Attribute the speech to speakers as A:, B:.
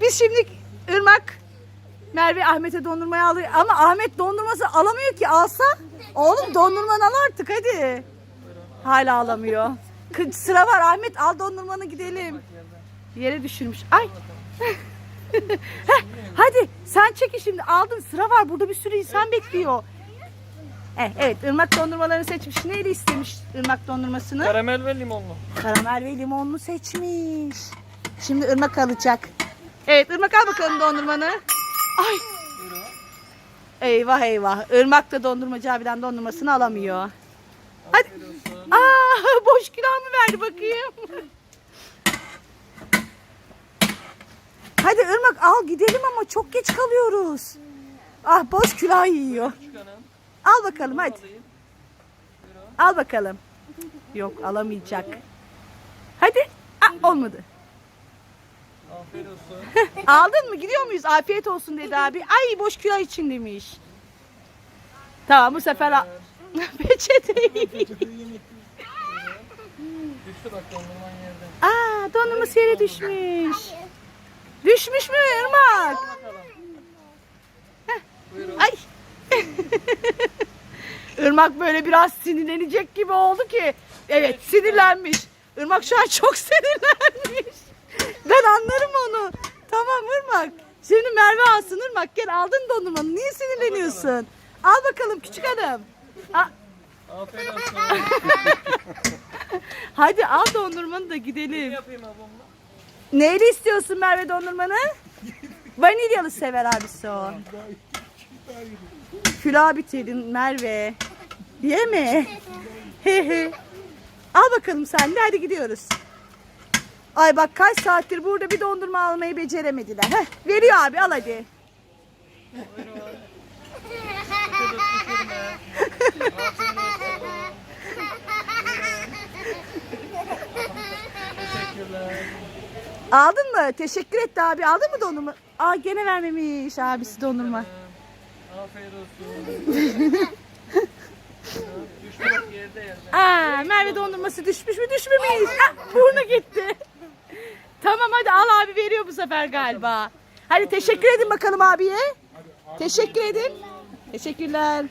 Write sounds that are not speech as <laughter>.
A: Biz şimdi Irmak Merve Ahmet'e dondurmayı alıyor. Ama Ahmet dondurması alamıyor ki alsa. Oğlum dondurmanı al artık hadi. Hala alamıyor. Kı- Sıra var Ahmet al dondurmanı gidelim. Yere düşürmüş. Ay. <laughs> Heh, hadi sen çekin şimdi aldın sıra var burada bir sürü insan bekliyor. Eh, evet ırmak dondurmalarını seçmiş. Neyle istemiş ırmak dondurmasını?
B: Karamel ve limonlu.
A: Karamel ve limonlu seçmiş. Şimdi ırmak alacak. Evet ırmak al bakalım dondurmanı. Ay. Eyvah eyvah. Irmak da dondurmacı abiden dondurmasını alamıyor. Hadi. Aa, <laughs> boş külah mı verdi bakayım. Hadi Irmak al gidelim ama çok geç kalıyoruz. Ah boş külah yiyor. Al bakalım hadi. Al bakalım. Yok alamayacak. Hadi. Ah, olmadı.
B: Afiyet olsun. <laughs>
A: Aldın mı? Gidiyor muyuz? Afiyet olsun dedi abi. Ay boş külah için demiş. Tamam bu sefer al. <laughs> Peçeteyi.
B: Düştü bak dondurman yerde.
A: Aa dondurması yere düşmüş. Düşmüş mü Irmak? Ay. <laughs> Irmak böyle biraz sinirlenecek gibi oldu ki. Evet sinirlenmiş. Irmak şu an çok sinirlenmiş. Ben anlarım onu. Tamam Irmak. Şimdi Merve alsın Irmak gel aldın dondurmanı. Niye sinirleniyorsun? Al bakalım küçük hanım. A-
B: Afiyet <laughs> olsun.
A: Hadi al dondurmanı da gidelim.
B: yapayım?
A: Neyle istiyorsun Merve dondurmanı? Vanilyalı sever abisi o. Külah bitirdin Merve. Yeme. He. Al bakalım sen de hadi gidiyoruz. Ay bak kaç saattir burada bir dondurma almayı beceremediler. Heh, veriyor abi al hadi. <laughs> Aldın mı? Teşekkür etti abi. Aldın mı dondurma? Aa gene vermemiş abisi dondurma.
B: Afiyet olsun. <laughs>
A: Aa Merve dondurması düşmüş mü düşmemiş. Ah, burnu gitti. Al abi veriyor bu sefer galiba. Hadi teşekkür edin bakalım abiye. Teşekkür edin. Teşekkürler.